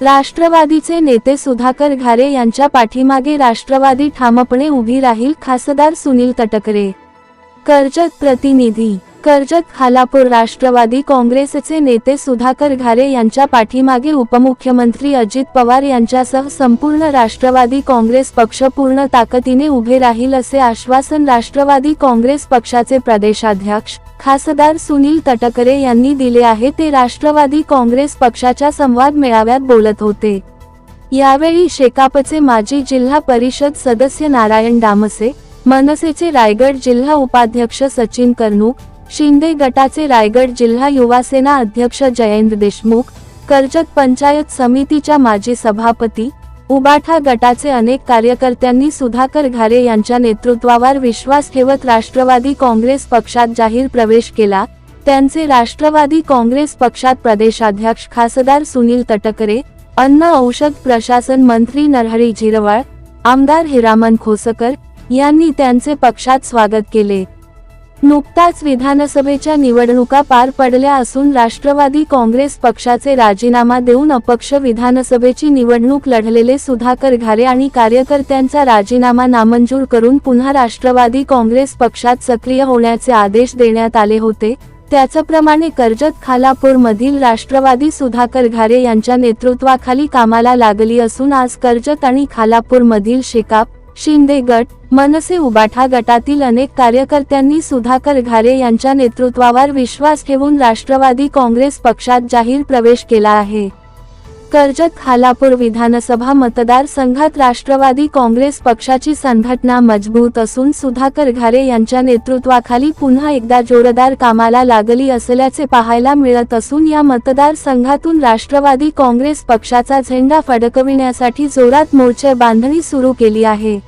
राष्ट्रवादीचे नेते सुधाकर घारे यांच्या पाठीमागे राष्ट्रवादी ठामपणे उभी राहील खासदार सुनील तटकरे. कर्जत प्रतिनिधी कर्जत खालापूर राष्ट्रवादी काँग्रेसचे नेते सुधाकर घारे यांच्या पाठीमागे उपमुख्यमंत्री अजित पवार यांच्यासह संपूर्ण राष्ट्रवादी काँग्रेस पक्ष पूर्ण ताकदीने उभे राहील असे आश्वासन राष्ट्रवादी काँग्रेस पक्षाचे प्रदेशाध्यक्ष खासदार सुनील तटकरे यांनी दिले आहे. ते राष्ट्रवादी काँग्रेस पक्षाच्या संवाद मेळाव्यात बोलत होते. यावेळी शेकापचे माजी जिल्हा परिषद सदस्य नारायण डामसे मनसेचे रायगड जिल्हा उपाध्यक्ष सचिन कर्णूक शिंदे गटाचे रायगड जिल्हा युवासेना अध्यक्ष जयंत देशमुख कर्जत पंचायत समितीच्या माजी सभापती उबाठा गटाचे अनेक कार्यकर्त्यांनी सुधाकर घारे यांच्या नेतृत्वावर विश्वास ठेवत राष्ट्रवादी काँग्रेस पक्षात जाहीर प्रवेश केला. त्यांचे राष्ट्रवादी काँग्रेस पक्षात प्रदेशाध्यक्ष खासदार सुनील तटकरे अन्न औषध प्रशासन मंत्री नरहरी झिरवाळ आमदार हिरामन खोसकर यांनी त्यांचे पक्षात स्वागत केले. नुकताच विधानसभेच्या निवडणुका पार पडल्या असून राष्ट्रवादी काँग्रेस पक्षाचे राजीनामा देऊन अपक्ष विधानसभेची निवडणूक लढलेले सुधाकर घारे आणि कार्यकर्त्यांचा राजीनामा नामंजूर करून पुन्हा राष्ट्रवादी काँग्रेस पक्षात सक्रिय होण्याचे आदेश देण्यात आले होते. त्याचप्रमाणे कर्जत खालापूरमधील राष्ट्रवादी सुधाकर घारे यांच्या नेतृत्वाखाली कामाला लागली असून आज कर्जत आणि खालापूरमधील शेकाप शिंदे गट मनसे उबाठा गटातील अनेक कार्यकर्त्यांनी सुधाकर घारे यांच्या नेतृत्वावर विश्वास ठेवून राष्ट्रवादी काँग्रेस पक्षात जाहीर प्रवेश केला आहे. कर्जत खालापूर विधानसभा मतदारसंघात राष्ट्रवादी काँग्रेस पक्षाची संघटना मजबूत असून सुधाकर घारे यांच्या नेतृत्वाखाली पुन्हा एकदा जोरदार कामाला लागली असल्याचे पाहायला मिळत असून या मतदारसंघातून राष्ट्रवादी काँग्रेस पक्षाचा झेंडा फडकविण्यासाठी जोरात मोर्चे बांधणी सुरू केली आहे.